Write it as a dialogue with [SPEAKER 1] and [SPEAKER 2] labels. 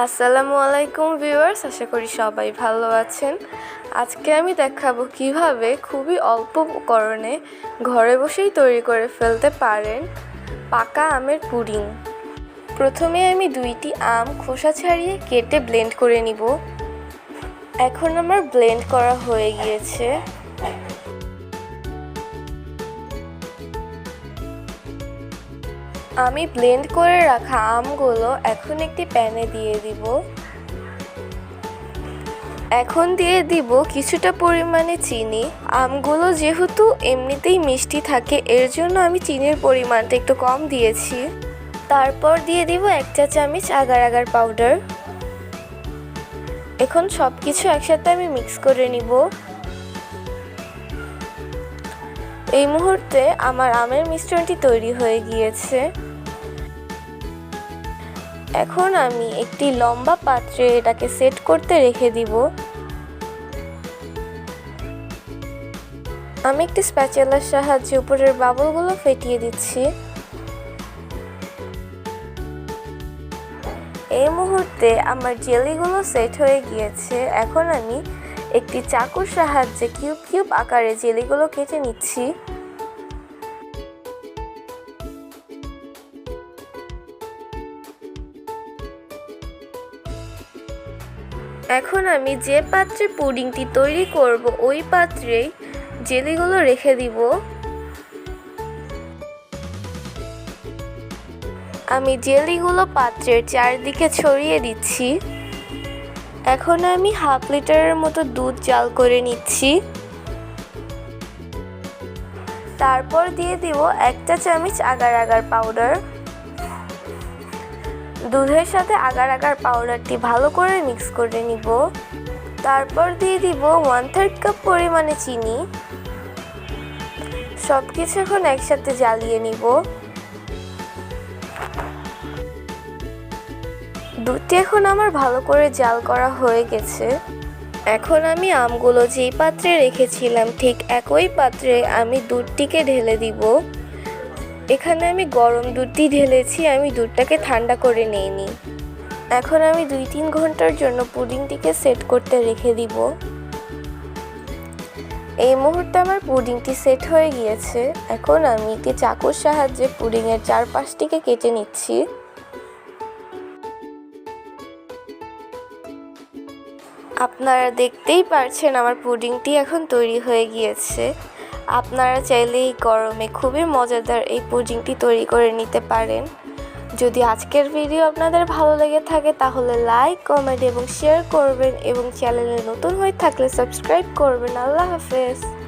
[SPEAKER 1] আসসালামু আলাইকুম ভিউয়ার্স, আশা করি সবাই ভালো আছেন। আজকে আমি দেখাবো কীভাবে খুবই অল্প উপকরণে ঘরে বসেই তৈরি করে ফেলতে পারেন পাকা আমের পুডিং। প্রথমে আমি দুইটি আম খোসা ছাড়িয়ে কেটে ব্লেন্ড করে নিব। এখন আমার ব্লেন্ড করা হয়ে গিয়েছে। আমি ব্লেন্ড করে রাখা আমগুলো এখন একটি প্যানে দিয়ে দিব। এখন দিয়ে দিব কিছুটা পরিমাণে চিনি। আমগুলো যেহেতু এমনিতেই মিষ্টি থাকে, এর জন্য আমি চিনির পরিমাণটা একটু কম দিয়েছি। তারপর দিয়ে দিব এক চা চামচ আগার আগার পাউডার এখন সব কিছু একসাথে আমি মিক্স করে নিব। এই মুহূর্তে আমার আমের মিশ্রণটি তৈরি হয়ে গিয়েছে। এখন আমি একটি লম্বা পাত্রে এটাকে সেট করতে রেখে দিব। আমি একটি স্প্যাচেলার সাহায্যে উপরের বাবলগুলো ফেটিয়ে দিচ্ছি। এই মুহূর্তে আমার জেলিগুলো সেট হয়ে গিয়েছে। এখন আমি একটি চাকুর সাহায্যে কিউব কিউব আকারে জেলিগুলো কেটে নিচ্ছি। এখন আমি যে পাত্রে পুডিংটি তৈরি করব, ওই পাত্রেই জেলিগুলো রেখে দিব। আমি জেলিগুলো পাত্রের চারদিকে ছড়িয়ে দিচ্ছি। এখন আমি হাফ লিটারের মতো দুধ জাল করে নিচ্ছি। তারপর দিয়ে দিব একটা চামচ আগার আগার পাউডার। দুধের সাথে আগার আগার পাউডারটি ভালো করে মিক্স করে নিব। তারপর দিয়ে দিব ওয়ান থার্ড কাপ পরিমাণে চিনি। সব কিছু এখন একসাথে জ্বালিয়ে নিব। দুধটি এখন আমার ভালো করে জাল করা হয়ে গেছে। এখন আমি আমগুলো যেই পাত্রে রেখেছিলাম, ঠিক একই পাত্রে আমি দুধটিকে ঢেলে দিব। এখানে আমি গরম দুধটি ঢেলেছি, আমি দুধটাকে ঠান্ডা করে নিইনি। এখন আমি দুই তিন ঘণ্টার জন্য পুডিংটিকে সেট করতে রেখে দিব। এই মুহূর্তে আমার পুডিংটি সেট হয়ে গিয়েছে। এখন আমি একটি চাকুর সাহায্যে পুডিংয়ের চারপাশটিকে কেটে নিচ্ছি। আপনারা দেখতেই পারছেন আমার পুডিংটি এখন তৈরি হয়ে গিয়েছে। আপনারা চাইলে এই গরমে খুবই মজাদার এই পুডিংটি তৈরি করে নিতে পারেন। যদি আজকের ভিডিও আপনাদের ভালো লেগে থাকে, তাহলে লাইক, কমেন্ট এবং শেয়ার করবেন এবং চ্যানেলে নতুন হয়ে থাকলে সাবস্ক্রাইব করবেন। আল্লাহ হাফেজ।